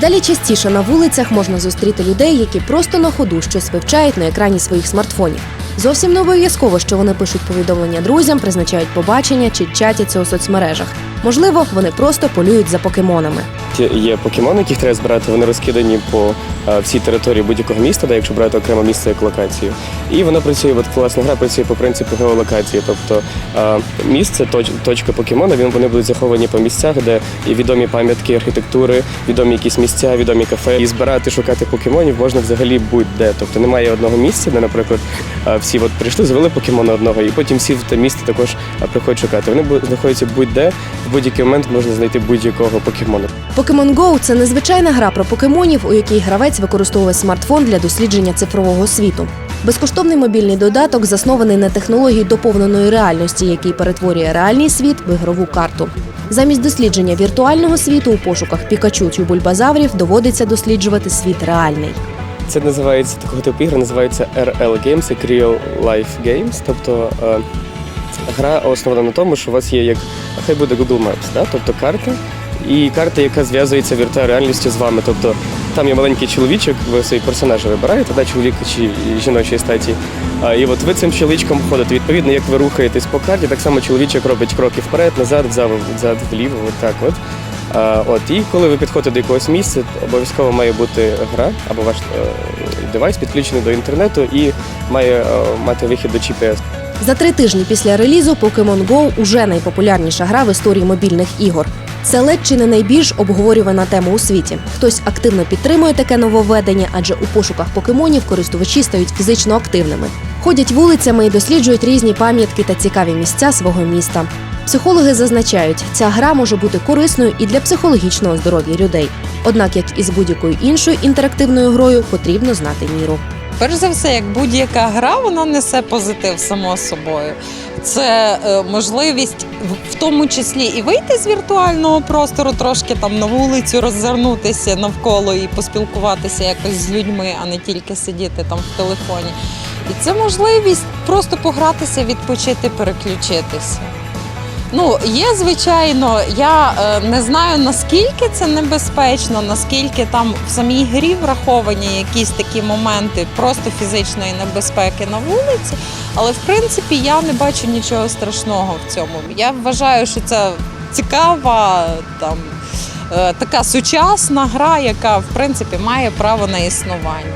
Дедалі частіше на вулицях можна зустріти людей, які просто на ходу щось вивчають на екрані своїх смартфонів. Зовсім не обов'язково, що вони пишуть повідомлення друзям, призначають побачення чи чатяться у соцмережах. Можливо, вони просто полюють за покемонами. Є- покемони, яких треба збирати. Вони розкидані по е, всій території будь-якого міста, де якщо брати окремо місце як локацію. І вона працює, от власне гра працює по принципу геолокації. Тобто е, місце, точ- точка покемона, він вони будуть заховані по місцях, де є відомі пам'ятки архітектури, відомі якісь місця, відомі кафе. І збирати, шукати покемонів можна взагалі будь-де. Тобто немає одного місця, де, наприклад, е, всі от прийшли, завели покемона одного, і потім всі в те місце також е, приходять шукати. Вони знаходяться будь-де, в будь-який момент можна знайти будь-якого покемона. Pokemon Go – це незвичайна гра про покемонів, у якій гравець використовує смартфон для дослідження цифрового світу. Безкоштовний мобільний додаток заснований на технології доповненої реальності, який перетворює реальний світ в ігрову карту. Замість дослідження віртуального світу у пошуках Пікачу чи бульбазаврів доводиться досліджувати світ реальний. Це називається такого типу ігри, називається RL Games, як Real Life Games. Тобто е, гра основана на тому, що у вас є як хай буде Google Maps, да? тобто карта, і карта, яка зв'язується віртуальною реальністю з вами. Тобто там є маленький чоловічок, ви свої персонажі вибираєте, да, чоловіка чи жіночої статі. І от ви цим чоловічком ходите. Відповідно, як ви рухаєтесь по карті, так само чоловічок робить кроки вперед, назад, взад, взад, вліво, от так от. От, і коли ви підходите до якогось місця, обов'язково має бути гра або ваш е, девайс підключений до інтернету і має е, мати вихід до GPS. За три тижні після релізу Pokemon Go уже найпопулярніша гра в історії мобільних ігор. Це ледь чи не найбільш обговорювана тема у світі. Хтось активно підтримує таке нововведення, адже у пошуках покемонів користувачі стають фізично активними. Ходять вулицями і досліджують різні пам'ятки та цікаві місця свого міста. Психологи зазначають, ця гра може бути корисною і для психологічного здоров'я людей. Однак, як і з будь-якою іншою інтерактивною грою, потрібно знати міру. Перш за все, як будь-яка гра, вона несе позитив само собою. Це е, можливість в- тому числі і вийти з віртуального простору, трошки там на вулицю роззирнутися навколо і поспілкуватися якось з людьми, а не тільки сидіти там в телефоні. І це можливість просто погратися, відпочити, переключитися. Ну, є, звичайно, я е, не знаю наскільки це небезпечно, наскільки там в самій грі враховані якісь такі моменти просто фізичної небезпеки на вулиці. Але в принципі я не бачу нічого страшного в цьому. Я вважаю, що це цікава там. е, Така сучасна гра, яка в принципі має право на існування.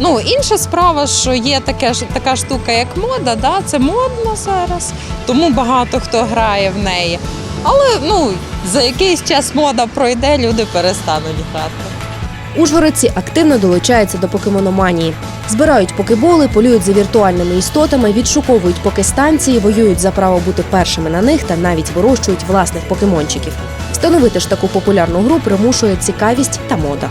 Ну, інша справа, що є таке така штука, як мода, да? це модно зараз, тому багато хто грає в неї. Але ну, за якийсь час мода пройде, люди перестануть грати. Ужгородці активно долучаються до покемономанії. Збирають покеболи, полюють за віртуальними істотами, відшуковують покестанції, воюють за право бути першими на них та навіть вирощують власних покемончиків. Встановити ж таку популярну гру примушує цікавість та мода.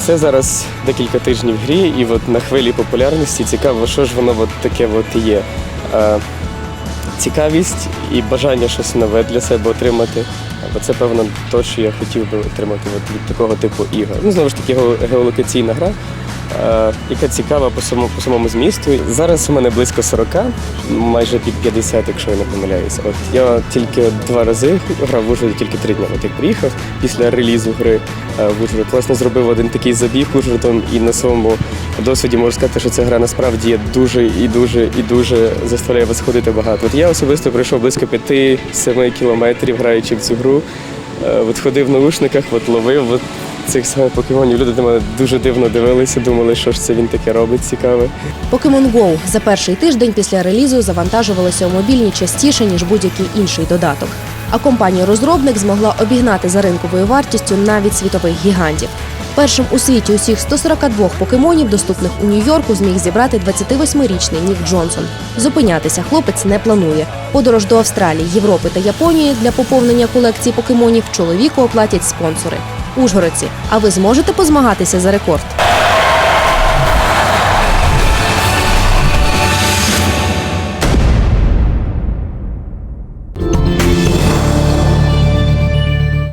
Це зараз декілька тижнів в грі, і от на хвилі популярності цікаво, що ж воно от таке от є. Е, цікавість і бажання щось нове для себе отримати. Бо це, певно, те, що я хотів би отримати от від такого типу ігор. Ну, знову ж таки, геолокаційна гра, яка цікава по самому, по самому змісту. Зараз у мене близько 40, майже під 50, якщо я не помиляюся. От я тільки два рази грав в Ужгороді, тільки три дні. От як приїхав після релізу гри е, в Ужгород. Власне, зробив один такий забіг Ужгородом і на своєму досвіді можу сказати, що ця гра насправді є дуже і дуже і дуже заставляє вас ходити багато. От я особисто пройшов близько 5-7 кілометрів, граючи в цю гру. Е, От ходив в наушниках, от ловив от цих самих покемонів. Люди на мене дуже дивно дивилися, думали, що ж це він таке робить цікаве. Pokemon Go за перший тиждень після релізу завантажувалося у мобільні частіше ніж будь-який інший додаток. А компанія-розробник змогла обігнати за ринковою вартістю навіть світових гігантів. Першим у світі усіх 142 покемонів, доступних у Нью-Йорку, зміг зібрати 28-річний Нік Джонсон. Зупинятися хлопець не планує. Подорож до Австралії, Європи та Японії для поповнення колекції покемонів чоловіку оплатять спонсори. Ужгородці, а ви зможете позмагатися за рекорд?